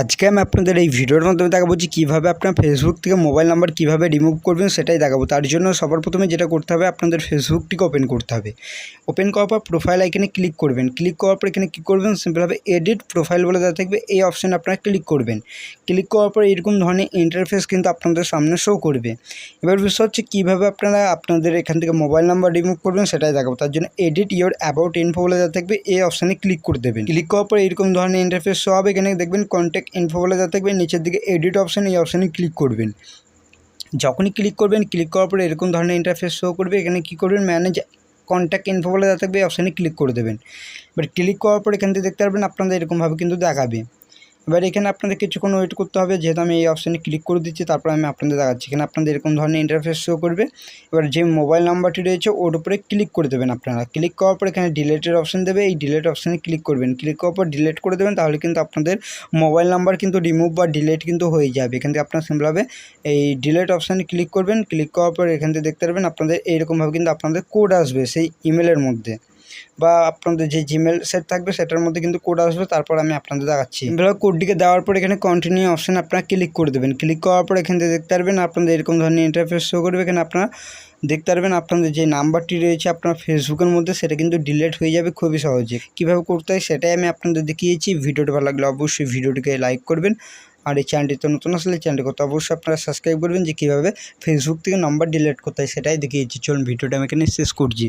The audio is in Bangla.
আজকে আমি আপনাদের এই ভিডিওর মাধ্যমে দেখাবো যে কীভাবে আপনার ফেসবুক থেকে মোবাইল নাম্বার কীভাবে রিমুভ করবেন সেটাই দেখাবো। তার জন্য সবার প্রথমে যেটা করতে হবে, আপনাদের ফেসবুকটিকে ওপেন করতে হবে। ওপেন করার পর প্রোফাইল আইকনে ক্লিক করবেন। ক্লিক করার পর এখানে কী করবেন? সিম্পলভাবে এডিট প্রোফাইল বলে দেওয়া থাকবে। এই অপশানে আপনারা ক্লিক করবেন। ক্লিক করার পর এরকম ধরনের ইন্টারফেস কিন্তু আপনাদের সামনে শো করবে। এবার বিষয় হচ্ছে কীভাবে আপনারা আপনাদের এখান থেকে মোবাইল নাম্বার রিমুভ করবেন সেটাই দেখাবো। তার জন্য এডিট ইয়োর অ্যাবাউট ইনফো বলে দেওয়া থাকবে। এই অপশানে ক্লিক করে দেবেন। ক্লিক করার পর এরকম ধরনের ইন্টারফেস শো হবে। এখানে দেখবেন কন্ট্যাক্ট ইনফো বলে যা থাকবে নিচের দিকে এডিট অপশান এই অপশানে ক্লিক করবেন। যখনই ক্লিক করবেন ক্লিক করার পরে এরকম ধরনের ইন্টারফেস শো করবে। এখানে কী করবেন ম্যানেজ কন্ট্যাক্ট ইনফো বলে যা থাকবে এই অপশানে ক্লিক করে দেবেন। বাট ক্লিক করার পর এখান থেকে দেখতে পারবেন, আপনাদের এরকমভাবে কিন্তু দেখাবে। এবার এখানে আপনাদের কিছুক্ষণ ওয়েট করতে হবে, যেহেতু আমি এই অপশানে ক্লিক করে দিচ্ছি, তারপর আমি আপনাদের দেখাচ্ছি। এখানে আপনাদের এরকম ধরনের ইন্টারফেস শো করবে। এবার যে মোবাইল নাম্বারটি রয়েছে, ওর উপরে ক্লিক করে দেবেন আপনারা। ক্লিক করার পর এখানে ডিলেটের অপশান দেবে, এই ডিলেট অপশানে ক্লিক করবেন। ক্লিক করার পর ডিলেট করে দেবেন, তাহলে কিন্তু আপনাদের মোবাইল নাম্বার কিন্তু রিমুভ বা ডিলেট কিন্তু হয়ে যাবে। এখান থেকে আপনার সিম্পলভাবে এই ডিলেট অপশানে ক্লিক করবেন। ক্লিক করার পর এখান থেকে দেখতে পারবেন, আপনাদের এইরকমভাবে কিন্তু আপনাদের কোড আসবে সেই ইমেলের মধ্যে। বা আপনাদের যে জিমেল সেট থাকবে, সেটার মধ্যে কিন্তু কোড আসবে, তারপর আমি আপনাদের দেখাচ্ছি। এবার কোডটিকে দেওয়ার পর এখানে কন্টিনিউ অপশান আপনারা ক্লিক করে দেবেন। ক্লিক করার পর এখান থেকে দেখতে পারবেন আপনাদের এরকম ধরনের ইন্টারফেস শো করবে। এখানে আপনারা দেখতে পারবেন আপনাদের যে নাম্বারটি রয়েছে আপনার ফেসবুকের মধ্যে, সেটা কিন্তু ডিলিট হয়ে যাবে খুবই সহজে। কীভাবে করতে হয় সেটাই আমি আপনাদের দেখিয়েছি। ভিডিওটি ভালো লাগলে অবশ্যই ভিডিওটিকে লাইক করবেন। আর এই চ্যানেলটিতে নতুন আসলে চ্যানেলটি করতে অবশ্যই আপনারা সাবস্ক্রাইব করবেন যে কীভাবে ফেসবুক থেকে নাম্বার ডিলিট করতে হয় সেটাই দেখিয়েছি। চলুন ভিডিওটা আমি এখানে শেষ করছি।